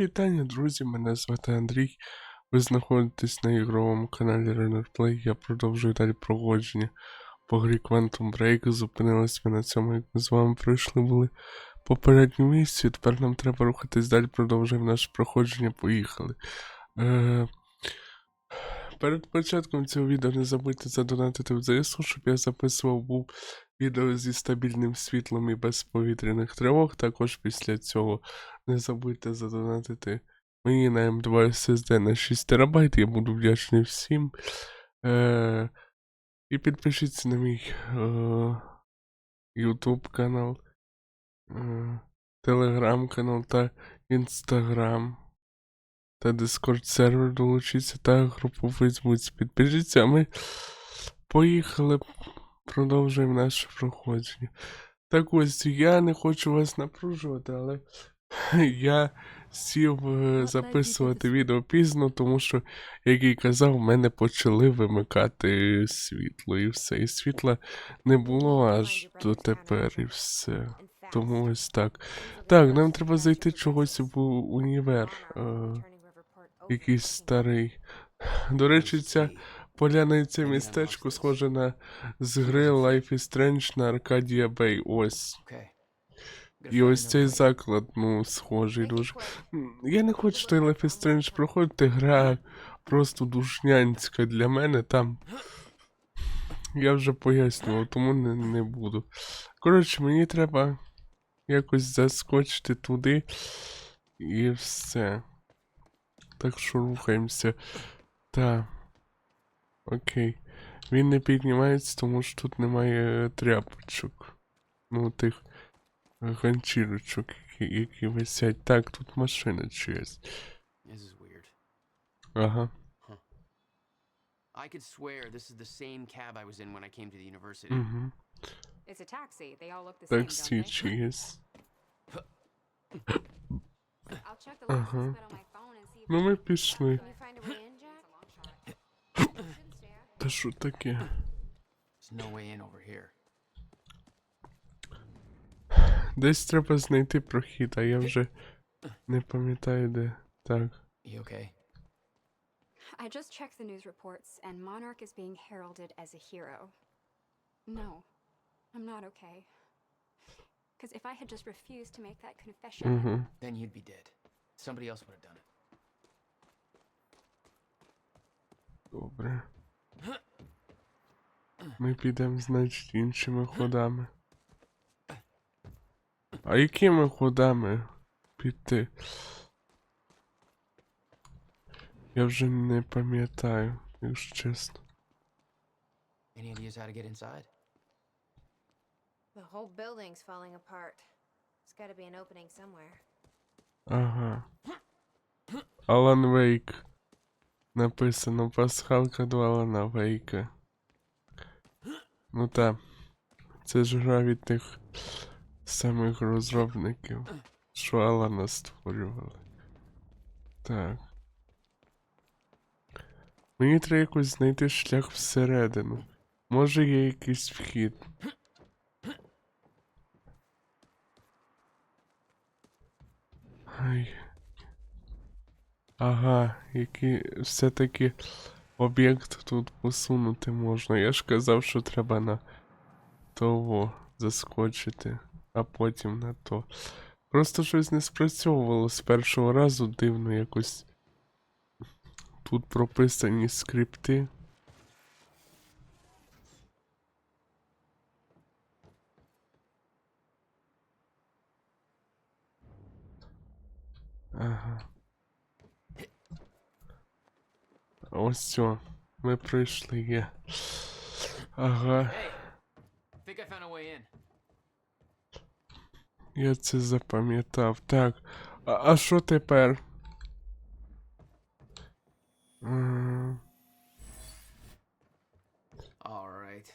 Вітання, друзі! Мене звати Андрій. Ви знаходитесь на ігровому каналі Runner Play. Я продовжую далі проходження по грі Quantum Break. Зупинились ми на цьому, як ми з вами пройшли були попередню місію. Тепер нам треба рухатись далі, продовжуємо наше проходження. Поїхали. Е... Перед початком цього відео не забудьте задонатити в ЗСУ, щоб я записував був відео зі стабільним світлом і без повітряних тривог. Також після цього не забудьте задонатити мені на М2 SSD на 6 ТБ. Я буду вдячний всім. Е- і підпишіться на мій е- YouTube канал, е- канал та Instagram. Та Discord сервер долучіться та групу Фейсбуці. Підпишіться, а ми поїхали. Продовжуємо наше проходження. Так ось я не хочу вас напружувати, але я сів е, записувати відео пізно, тому що, як і казав, в мене почали вимикати світло і все. І світла не було аж дотепер і все. Тому ось так. Так, нам треба зайти чогось в універ. Е, якийсь старий. До речі, ця поляна і це містечко схоже на з гри Life is Strange на Arcadia Bay. Ось. І ось цей заклад, ну, схожий дуже. Я не хочу той Life is Strange проходити, гра просто душнянська для мене там. Я вже пояснював, тому не, не буду. Коротше, мені треба якось заскочити туди і все. Так що рухаємося. Та. Окей. Він не піднімається, тому що тут немає тряпочок. Ну, тих ганчірочок, які, які висять. Так, тут машина чиясь. This is weird. Ага. I could swear this is the same cab I was in when I came to the university. Угу. It's a taxi. They all look the same, Таксі don't they? чиєсь. I'll check the Uh-huh. license plate on my phone and see if Ну it's ми active. пішли. Can you find a way in, Jack? It's a long shot. Shouldn't stay out. Та що таке? There's no way in over here. Десь треба знайти прохід, а я вже не пам'ятаю де. Так. You okay? I just checked the news reports, and Monarch is being heralded as a hero. No, I'm not okay. Because if I had just refused to make that confession, Угу. Then you'd be dead. Somebody else would have done it. Добре. Ми підемо, значить, іншими ходами. А якими ходами піти? Я вже не пам'ятаю, якщо чесно. Any ideas how to get inside? The whole building's falling apart. There's got to be an opening somewhere. Ага. Алан Вейк. Написано пасхалка до Алана Вейка. Ну та. Це ж гра від тих самих розробників, що Алана створювали. Так. Мені треба якось знайти шлях всередину. Може є якийсь вхід. Ай. Ага, який все-таки об'єкт тут посунути можна. Я ж казав, що треба на того заскочити, а потім на то. Просто щось не спрацьовувало з першого разу дивно якось. Тут прописані скрипти. Ага. Ось все. Ми прийшли, є. Ага, Hey! Think I found a way in. Я це запам'ятав. Так. А, що тепер? М, Alright.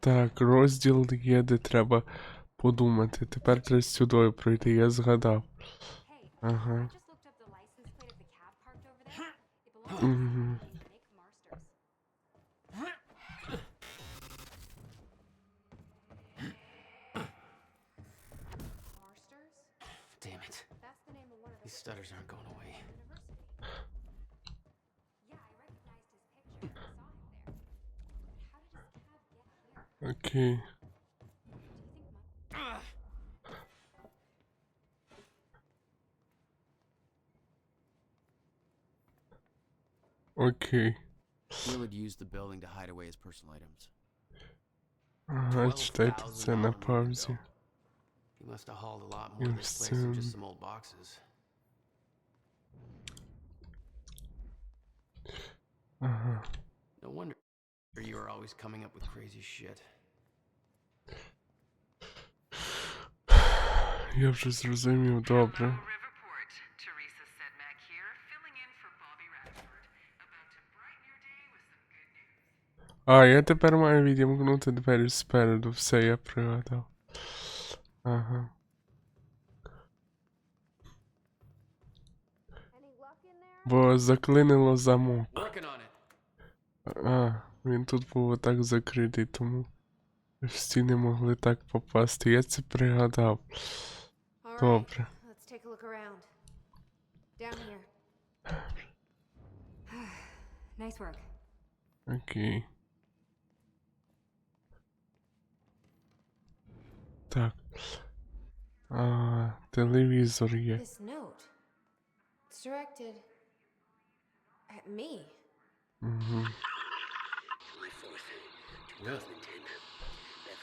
Так, розділ є, де треба подумати. Тепер треба сюди пройти, я згадав. Ага. I Окей. Do you think Mon- Окей. Willard used the building to hide away his personal items. Ага, читайте це на паузі. He must have hauled a lot more to this place than just some old boxes. Ага. No wonder you were always coming up with crazy shit. Я вже зрозумів, добре. Riverport. Teresa Sedmak here, filling in for Bobby Radford. About to brighten your day with some good news. А, я тепер маю відімкнути двері спереду. Все, я пригадав. Ага. Бо заклинило замок. А, він тут був отак закритий, тому в стіни могли так попасти. Я це пригадав. Добре. Окей. Так. А, телевізор є. At me. Угу. July 4th, 2010. Beverly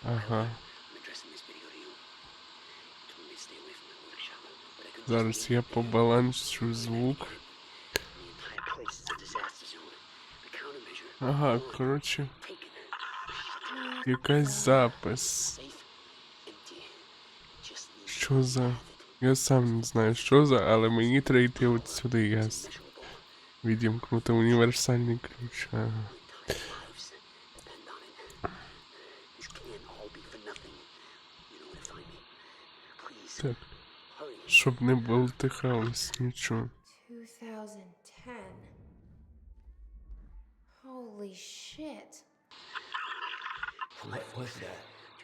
Ага. I'm addressing this video to you. You told me to stay away from my workshop, but I couldn't Зараз я побаланчу звук. Ага, коротше, якась запис. Що за. Я сам не знаю, що за, але мені треба йти от сюди, ясно. Measurable. Відімкнути універсальний ключ. Ага. Так, щоб не болтихалось нічого. 2010. Holy shit. What was that?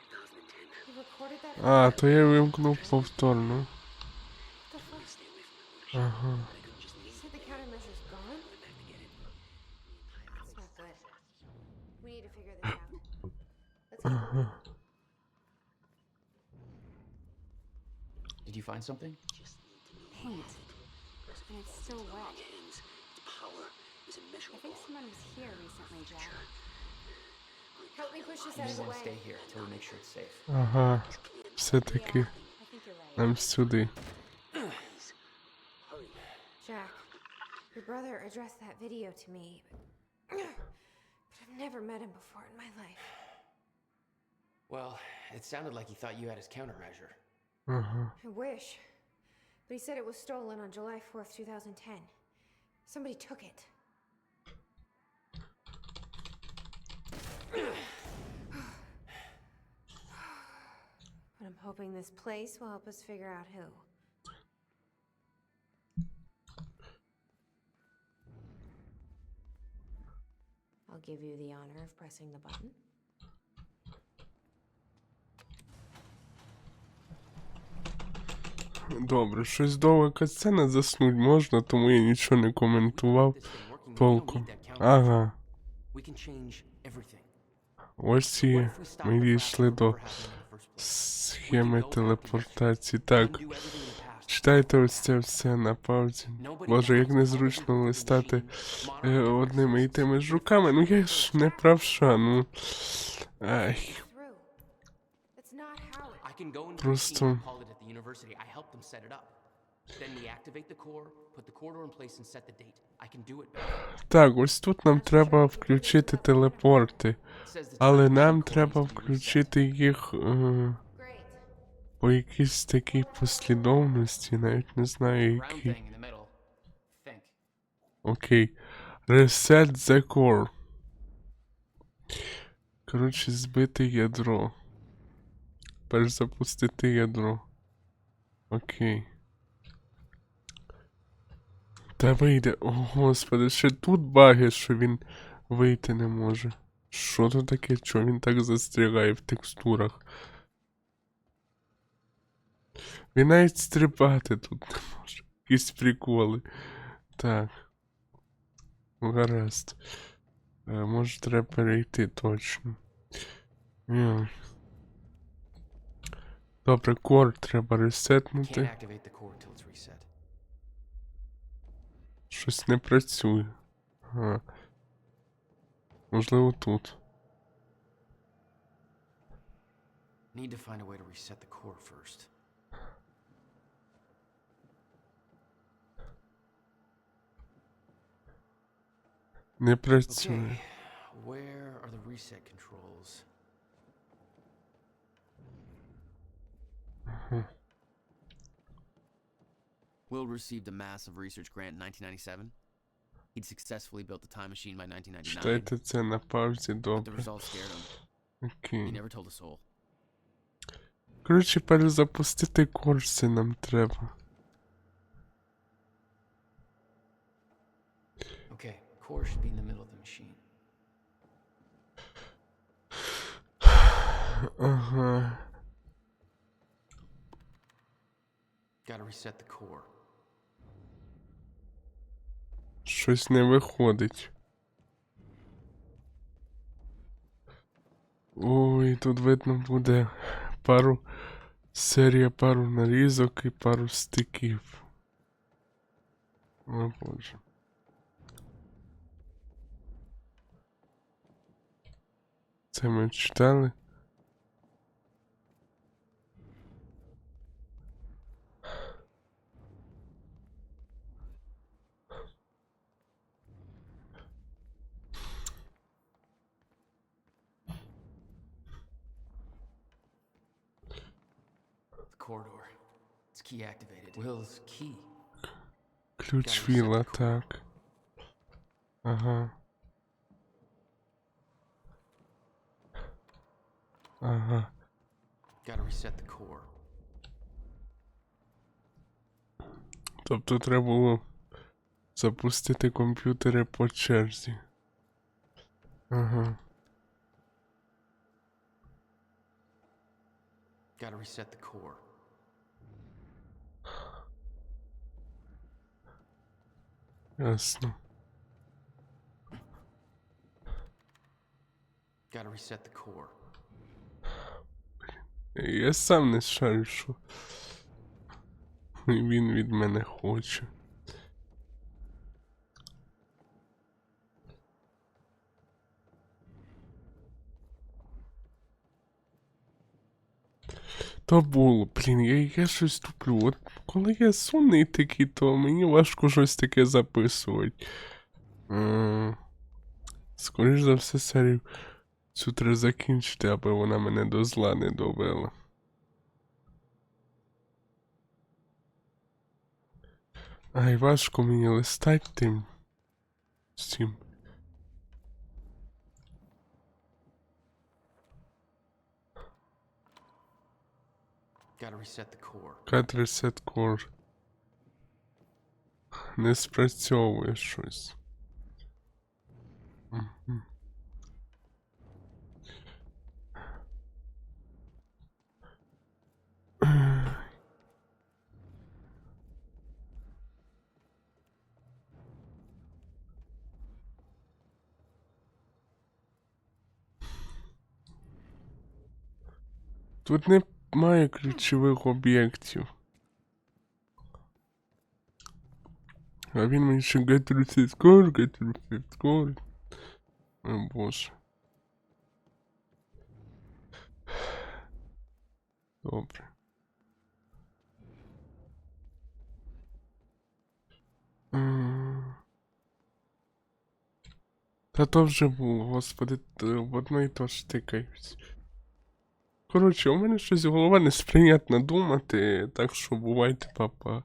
2010. You recorded that? А, то я вимкнув повторно. Did you find something? Just need to know Paint. And it's still wet. hands. Its power is I immeasurable. think someone was here recently, Jack. Help me push this You out of just the want to stay way. here until we make sure it's safe. Ага. Все-таки Yeah, I think you're right. нам сюди. Please, hurry. Jack, your brother addressed that video to me, but, but I've never met him before in my life. Well, it sounded like he thought you had his countermeasure. Uh-huh. I wish. But he said it was stolen on July 4th, 2010. Somebody took it. but I'm hoping this place will help us figure out who. I'll give you the honor of pressing the button. Добре, щось довга катсцена заснуть можна, тому я нічого не коментував. Толком. Ага. Ось і ми дійшли до схеми телепортації. Так, читайте ось це все на паузі. Боже, як незручно листати е, одними і тими ж руками. Ну я ж не правша, ну. Ай. Просто- university. I helped them set it up. Then we activate the core, put the corridor in place and set the date. I can do it. Так, ось тут нам треба включити телепорти. Але нам треба включити їх е, по якійсь такій послідовності, навіть не знаю. Think. Окей. Reset the core. Коротше, збити ядро. Перезапустити ядро. Окей. Та вийде. О, господи, ще тут баги, що він вийти не може. Що то таке? Чого він так застрягає в текстурах? Він навіть стрибати тут не може. Якісь приколи. Так. Ну, Гаразд. Е, може треба перейти точно. Ні. Добре, кор треба ресетнути. Щось не працює. Ага. Можливо, тут. Need to find a way to reset the core first. Не працює. Okay, where are the reset controls? Will received a massive research grant in 1997. He'd successfully built the time machine by 1999, Читайте це на паузі, but the добре. results scared him. He Окей. never told a soul. Коротше, перезапустити курси нам треба. Okay, core should be in the middle of the machine. Ага. Gotta reset the core. Щось не виходить. Ой, тут видно буде пару серія, пару нарізок і пару стиків. О боже. Це ми читали. Corridor. It's key activated. Will's key. Ключ віла, так. Ага. Ага. Gotta reset the core. Тобто треба було запустити комп'ютери по черзі. Ага. Gotta reset the core. Ясно. Gotta reset the core. Я сам не шарю, що він від мене хоче. То було, блін, я, я щось туплю. От коли я сонний такий, то мені важко щось таке записувати. М, Скоріш за все, серію цю треба закінчити, аби вона мене до зла не довела. Ай, важко мені листать тим. Всім. Gotta reset core. Не спрацьовує щось. Тут немає ключових об'єктів. А він мені ще core, get reset core. О боже. Добре. Та то вже було, господи, в одно і то ж тикаюсь. Коротше, у мене щось голова несприйнятна думати, так що бувайте, папа.